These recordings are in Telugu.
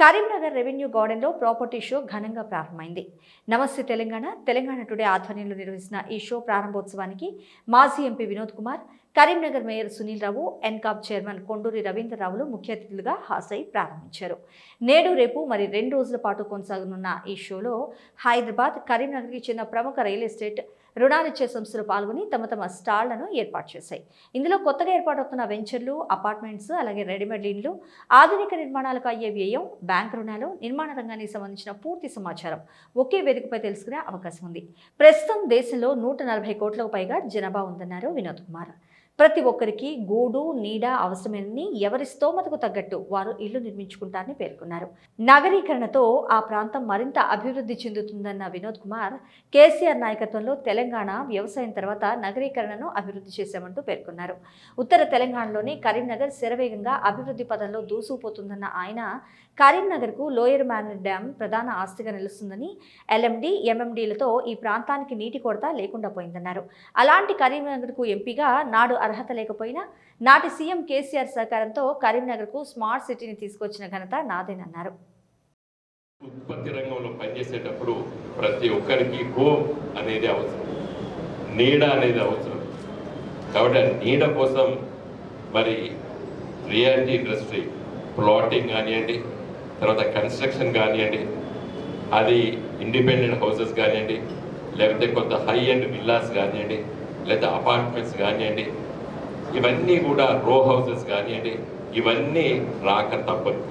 కరీంనగర్ రెవెన్యూ గార్డెన్లో ప్రాపర్టీ షో ఘనంగా ప్రారంభమైంది. నమస్తే తెలంగాణ. తెలంగాణ టుడే ఆధ్వర్యంలో నిర్వహించిన ఈ షో ప్రారంభోత్సవానికి మాజీ ఎంపీ వినోద్ కుమార్ కరీంనగర్ మేయర్ సునీల్ రావు ఎన్కాప్ చైర్మన్ కొండూరి రవీంద్రరావులు ముఖ్య అతిథులుగా హాజరై ప్రారంభించారు. నేడు రేపు మరి రెండు రోజుల పాటు కొనసాగనున్న ఈ షోలో హైదరాబాద్ కరీంనగర్కి చెందిన ప్రముఖ రియల్ ఎస్టేట్ రుణాలిచ్చే సంస్థలు పాల్గొని తమ తమ స్టాళ్ళను ఏర్పాటు చేశాయి. ఇందులో కొత్తగా ఏర్పాటవుతున్న వెంచర్లు అపార్ట్మెంట్స్ అలాగే రెడీమేడ్ ఇండ్లు ఆధునిక నిర్మాణాలకు అయ్యే వ్యయం బ్యాంక్ రుణాలు నిర్మాణ రంగానికి సంబంధించిన పూర్తి సమాచారం ఒకే వేదికపై తెలుసుకునే అవకాశం ఉంది. ప్రస్తుతం దేశంలో నూట నలభై కోట్లకు పైగా జనాభా ఉందన్నారు వినోద్ కుమార్. ప్రతి ఒక్కరికి గూడు నీడ అవసరమని ఎవరి స్తోమతకు తగ్గట్టు వారు ఇల్లు నిర్మించుకుంటారని పేర్కొన్నారు. నగరీకరణతో ఆ ప్రాంతం మరింత అభివృద్ధి చెందుతుందన్న వినోద్ కుమార్ కేసీఆర్ నాయకత్వంలో తెలంగాణ వ్యవసాయం తర్వాత నగరీకరణను అభివృద్ధి చేశామంటూ పేర్కొన్నారు. ఉత్తర తెలంగాణలోని కరీంనగర్ శరవేగంగా అభివృద్ధి పదంలో దూసుకుపోతుందన్న ఆయన కరీంనగర్కు లోయర్ మ్యానర్ డ్యాం ప్రధాన ఆస్తిగా నిలుస్తుందని ఎల్ఎండి ఎంఎండీలతో ఈ ప్రాంతానికి నీటి కొరత లేకుండా పోయిందన్నారు. అలాంటి కరీంనగర్కు ఎంపీగా నాడు అర్హత లేకపోయినా నాటి సీఎం కేసీఆర్ సహకారంతో కరీంనగర్కు స్మార్ట్ సిటీని తీసుకొచ్చిన ఘనత నాదేనన్నారు ఉత్పత్తి రంగంలో పనిచేసేటప్పుడు ప్రతి ఒక్కరికి హోమ్ అనేది అవసరం నీడ అనేది అవసరం. కాబట్టి నీడ కోసం మరి రియాలిటీ ఇండస్ట్రీ ప్లాటింగ్ కానివ్వండి తర్వాత కన్స్ట్రక్షన్ కానివ్వండి అది ఇండిపెండెంట్ హౌసెస్ కానివ్వండి లేకపోతే కొంత హై అండ్ విల్లాస్ కానివ్వండి లేదా అపార్ట్మెంట్స్ కానివ్వండి ఇవన్నీ కూడా రో హౌసెస్ కానివ్వండి ఇవన్నీ రాక తప్పదు.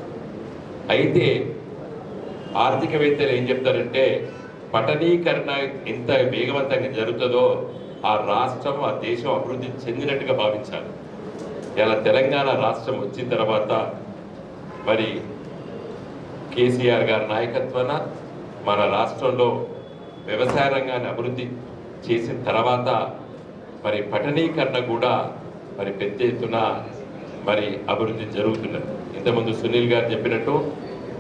అయితే ఆర్థికవేత్తలు ఏం చెప్తారంటే పట్టణీకరణ ఎంత వేగవంతంగా జరుగుతుందో ఆ రాష్ట్రం ఆ దేశం అభివృద్ధి చెందినట్టుగా భావించాలి. ఇలా తెలంగాణ రాష్ట్రం వచ్చిన తర్వాత మరి కేసీఆర్ గారి నాయకత్వాన మన రాష్ట్రంలో వ్యవసాయ రంగాన్ని అభివృద్ధి చేసిన తర్వాత మరి పట్టణీకరణ కూడా మరి పెద్ద ఎత్తున మరి అభివృద్ధి జరుగుతున్నది. ఇంతకుముందు సునీల్ గారు చెప్పినట్టు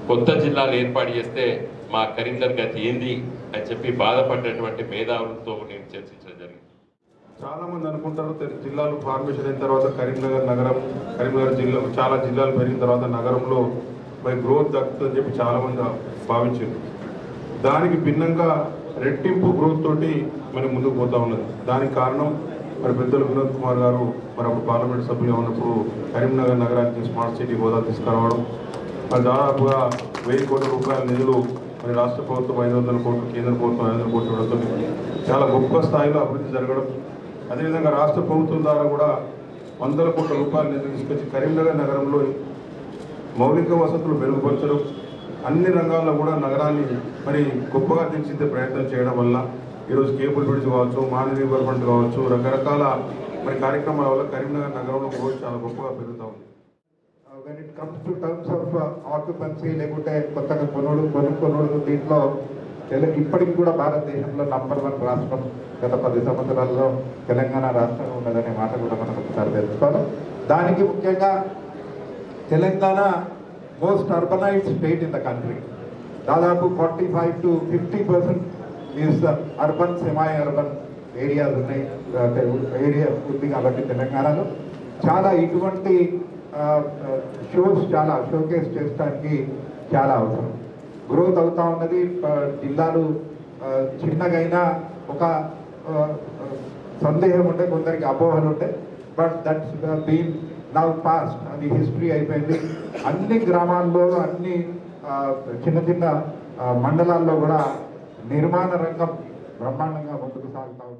కొత్త జిల్లాలు ఏర్పాటు చేస్తే మా కరీంనగర్ గతి ఏంది అని చెప్పి బాధపడ్డటువంటి మేధావులతో నేను చర్చించడం జరిగింది. చాలా మంది అనుకుంటారు జిల్లాలు ఫార్మేషన్ అయిన తర్వాత కరీంనగర్ నగరం కరీంనగర్ జిల్లా చాలా జిల్లాలు పెరిగిన తర్వాత నగరంలో మరి గ్రోత్ దక్కుతుందని చెప్పి చాలా మంది భావించారు. దానికి భిన్నంగా రెట్టింపు గ్రోత్ తోటి మరి ముందుకు పోతా ఉన్నది. దానికి కారణం మరి పెద్దలు వినోద్ కుమార్ గారు మరి అప్పుడు పార్లమెంట్ సభ్యులు ఉన్నప్పుడు కరీంనగర్ నగరానికి స్మార్ట్ సిటీ హోదా తీసుకురావడం. మరి దాదాపుగా వెయ్యి కోట్ల రూపాయల నిధులు మరి రాష్ట్ర ప్రభుత్వం ఐదు వందల కోట్లు కేంద్ర ప్రభుత్వం ఐదు వందల కోట్లు ఇవ్వడంతో చాలా గొప్ప స్థాయిలో అభివృద్ధి జరగడం. అదేవిధంగా రాష్ట్ర ప్రభుత్వం ద్వారా కూడా వందల కోట్ల రూపాయల నిధులు తీసుకొచ్చి కరీంనగర్ నగరంలో మౌలిక వసతులు మెరుగుపరచడం. అన్ని రంగాల్లో కూడా నగరాన్ని మరి గొప్పగా తీర్చిదిద్దే ప్రయత్నం చేయడం వల్ల ఈరోజు కేబుల్ బ్రిడ్జ్ కావచ్చు మానవ గవర్నమెంట్ కావచ్చు రకరకాల మరి కార్యక్రమాల వల్ల కరీంనగర్ నగరంలో కూడా చాలా గొప్పగా పెరుగుతూ ఉంది. When it comes to terms of occupancy లేకుంటే కొత్తగా కొనుడు కొనుక్కొనుడు దీంట్లో తెల- ఇప్పటికి కూడా భారతదేశంలో నంబర్ వన్ రాష్ట్రం గత పది సంవత్సరాల్లో తెలంగాణ రాష్ట్రం ఉన్నదనే మాట కూడా మనం ఒకసారి తెలుసుకోవాలి. దానికి ముఖ్యంగా Telangana most urbanised state in the country దాదాపు forty five to fifty percent is urban semi urban areas ఉన్నాయి ఏరియా ఉంది కాబట్టి తెలంగాణలో. చాలా ఇటువంటి షోస్ చాలా షోకేస్ చేసడానికి చాలా అవసరం. గ్రోత్ అవుతా ఉన్నది జిల్లాలు చిన్నగైనా ఒక సందేహం ఉంటే కొందరికి అపోహలు ఉంటాయి but that's been now past అది హిస్టరీ అయిపోయింది. అన్ని గ్రామాల్లో అన్ని చిన్న చిన్న మండలాల్లో కూడా నిర్మాణ రంగం బ్రహ్మాండంగా ముందుకు సాగుతా